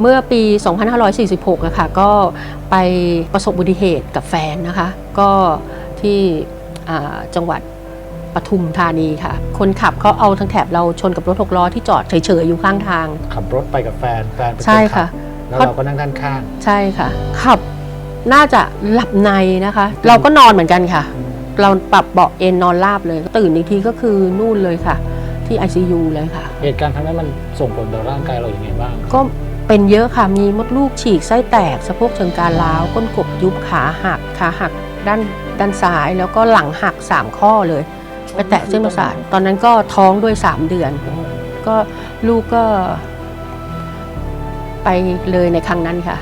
เมื่อปี 2546อะค่ะก็ไปประสบอุบัติเหตุกับแฟนนะคะ ก็ที่อ่าจังหวัดปทุมธานีค่ะ คนขับเขาเอาทั้งแถบเราชนกับรถหกล้อที่จอดเฉยๆอยู่ข้างทาง ขับรถไปกับแฟนแฟนเป็นนใช่ค่ะขับแล้วเราก็นั่งด้านข้าง ใช่ค่ะ ขับน่าจะหลับในนะคะ เราก็นอนเหมือนกันค่ะ เราปรับเบาะเอนนอนราบเลย ตื่นอีกทีก็คือนู่นเลยค่ะ ที่ ICU เลยค่ะ เหตุการณ์ครั้งนั้นมันส่งผลต่อร่างกายเราอย่างไงบ้าง ก็ เป็นเยอะค่ะมีมดลูกฉีกไส้แตกสะโพกเชิงกรานร้าวก้นกบยุบขาหักขาหักด้านด้านซ้ายแล้วก็หลังหัก 3 ข้อเลย ไปแตะเส้นประสาทตอนนั้นก็ท้องด้วย 3 เดือน ก็ลูกก็ไปเลยในครั้งนั้นค่ะ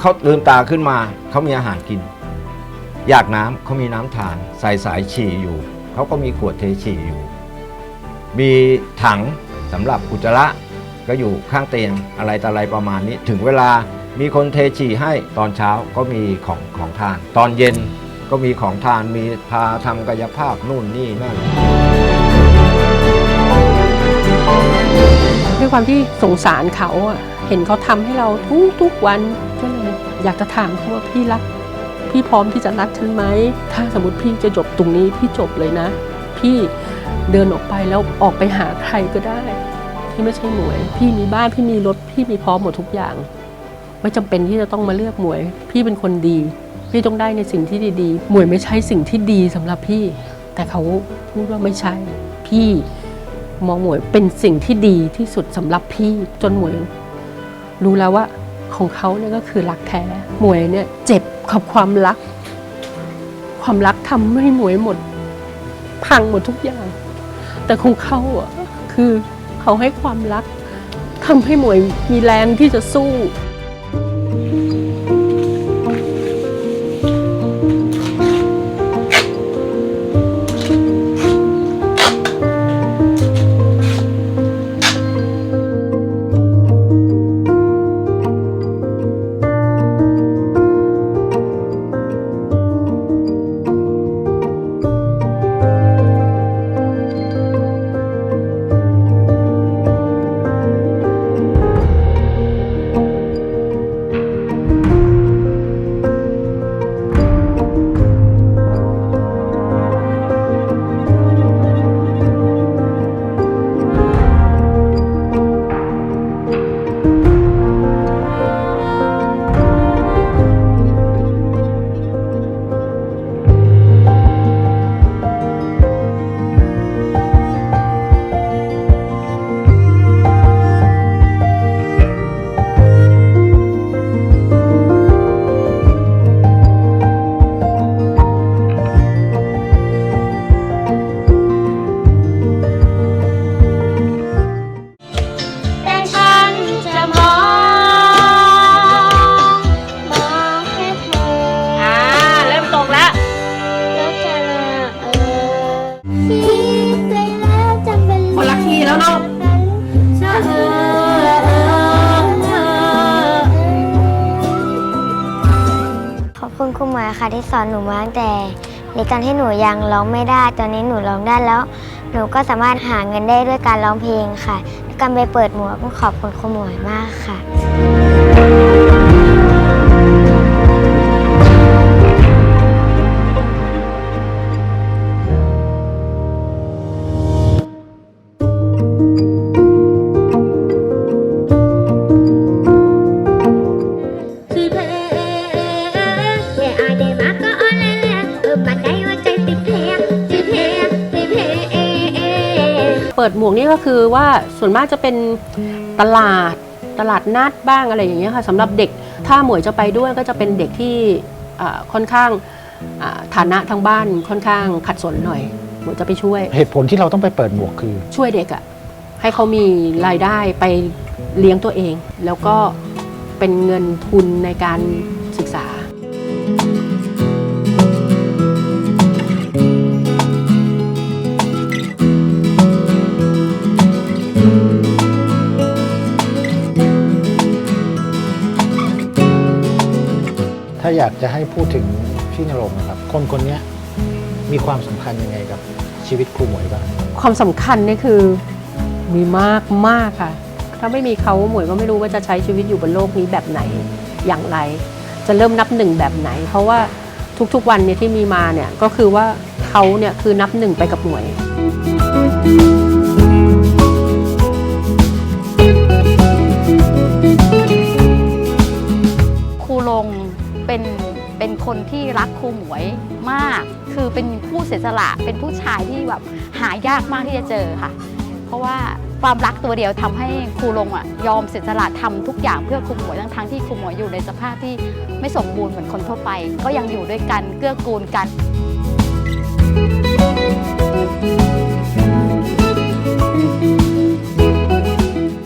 เขาลืมตาขึ้นมาเขามีอาหารกิน อยากน้ำเขามีน้ำทานใส่สายฉี่อยู่เขาก็มีขวดเทฉี่อยู่ มีถังสำหรับอุจจาระก็อยู่ข้างเตียงอะไรต่ออะไรประมาณนี้ ถึงเวลามีคนเทฉี่ให้ตอนเช้าก็มีของของทาน ตอนเย็นก็มีของทานมีพาทำกายภาพนู่นนี่นั่นด้วยความที่สงสารเขาเห็นเขาทำให้เราทุกทุกๆวัน อยากจะถามเขาว่าพี่รัก พี่พร้อมที่จะรักฉันไหม ถ้าสมมติพี่จะจบตรงนี้พี่จบเลยนะ พี่เดินออกไปแล้วออกไปหาใครก็ได้ ที่ไม่ใช่หมวย พี่มีบ้านพี่มีรถพี่มีพร้อมหมดทุกอย่าง ไม่จำเป็นที่จะต้องมาเลือกหมวย พี่เป็นคนดี พี่ต้องได้ในสิ่งที่ดีๆหมวยไม่ใช่สิ่งที่ดีสำหรับพี่ แต่เขาพูดว่าไม่ใช่ พี่มองหมวยเป็นสิ่งที่ดีที่สุดสำหรับพี่จนหมวยรู้แล้วว่า ของเขาเนี่ยก็คือรักแท้หมวยเนี่ยเจ็บกับความรัก ความรักทำให้หมวยหมด พังหมดทุกอย่าง แต่ของเขาอะคือเขาให้ความรักทำให้หมวยมีแรงที่จะสู้ คุณครูหมวยค่ะที่สอนหนูมาตั้งแต่ในตอนที่หนูยังร้องไม่ได้ ตอนนี้หนูร้องได้แล้ว หนูก็สามารถหาเงินได้ด้วยการร้องเพลงค่ะการไปเปิดหมวกขอบคุณครูหมวยมากค่ะ ปิดหมวกนี่ก็คือว่าส่วนมากจะเป็นตลาดตลาดนัดบ้างอะไรอย่างเงี้ยค่ะสำหรับเด็กถ้าหมวยจะไปด้วยก็จะเป็นเด็กที่อ่าค่อนข้างอ่าฐานะทางบ้านค่อนข้างขัดสนหน่อยหมวยจะไปช่วย เหตุผลที่เราต้องไปเปิดหมวกคือ ช่วยเด็กอะให้เขามีรายได้ไปเลี้ยงตัวเอง แล้วก็เป็นเงินทุนในการศึกษา ถ้าอยากจะให้พูดถึงพี่นรงค์นะครับ คนคนนี้มีความสำคัญยังไงกับชีวิตครูหมวยบ้างความสำคัญนี่คือมีมากมากค่ะ ถ้าไม่มีเขาหมวยก็ไม่รู้ว่าจะใช้ชีวิตอยู่บนโลกนี้แบบไหนอย่างไร จะเริ่มนับหนึ่งแบบไหน เพราะว่าทุกๆวันเนี่ยที่มีมาเนี่ยก็คือว่าเขาเนี่ยคือนับหนึ่งไปกับหมวย คนที่รักครูหมวยมาก คือเป็นผู้เสียสละเป็นผู้ชายที่แบบหายากมากที่จะเจอค่ะ เพราะว่าความรักตัวเดียวทำให้ครูลงอะยอมเสียสละทำทุกอย่างเพื่อครูหมวยทั้งทั้งที่ครูหมวยอยู่ในสภาพที่ไม่สมบูรณ์เหมือนคนทั่วไป ก็ยังอยู่ด้วยกันเกื้อกูลกัน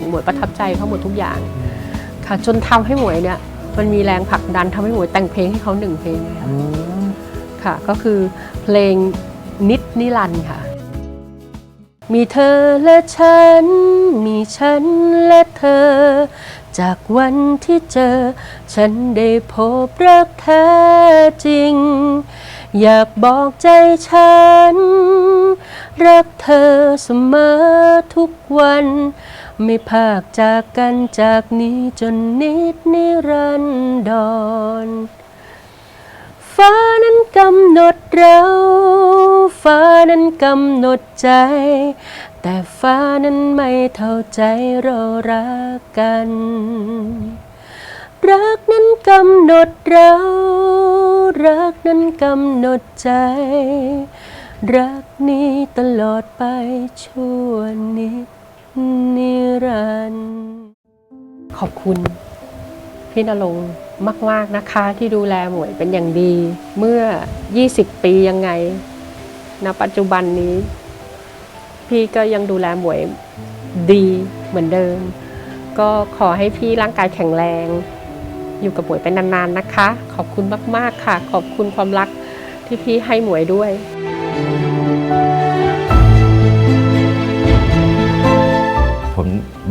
หมวยประทับใจเขาหมดทุกอย่างค่ะจนทำให้หมวยเนี่ย มันมีแรงผลักดันทำให้หมวยแต่งเพลงให้เขาหนึ่งเพลงเลยค่ะค่ะ ก็คือเพลงนิดนิรันดร์ค่ะ มีเธอและฉัน มีฉันและเธอ จากวันที่เจอ ฉันได้พบรักแท้จริง อยากบอกใจฉัน รักเธอเสมอทุกวัน ไม่พากจากกันจากนี้จนนิดนิรันดร ฟ้านั้นกำหนดเรา ฟ้านั้นกำหนดใจ แต่ฟ้านั้นไม่เท่าใจเรารักกัน รักนั้นกำหนดเรา รักนั้นกำหนดใจรักนี้ตลอดไปชั่วนิดนิ รัน ขอบคุณพี่นรงมาก ๆ นะคะที่ดูแลหมวยเป็นอย่างดี เมื่อ 20 ปียังไงณปัจจุบันนี้ พี่ก็ยังดูแลหมวยดีเหมือนเดิม ก็ขอให้พี่ร่างกายแข็งแรง อยู่กับหมวยเป็นนาน ๆ นะคะ ขอบคุณมาก ๆ ค่ะ ขอบคุณความรักที่พี่ให้หมวยด้วย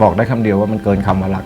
บอกได้คำเดียวว่ามันเกินคำว่ารัก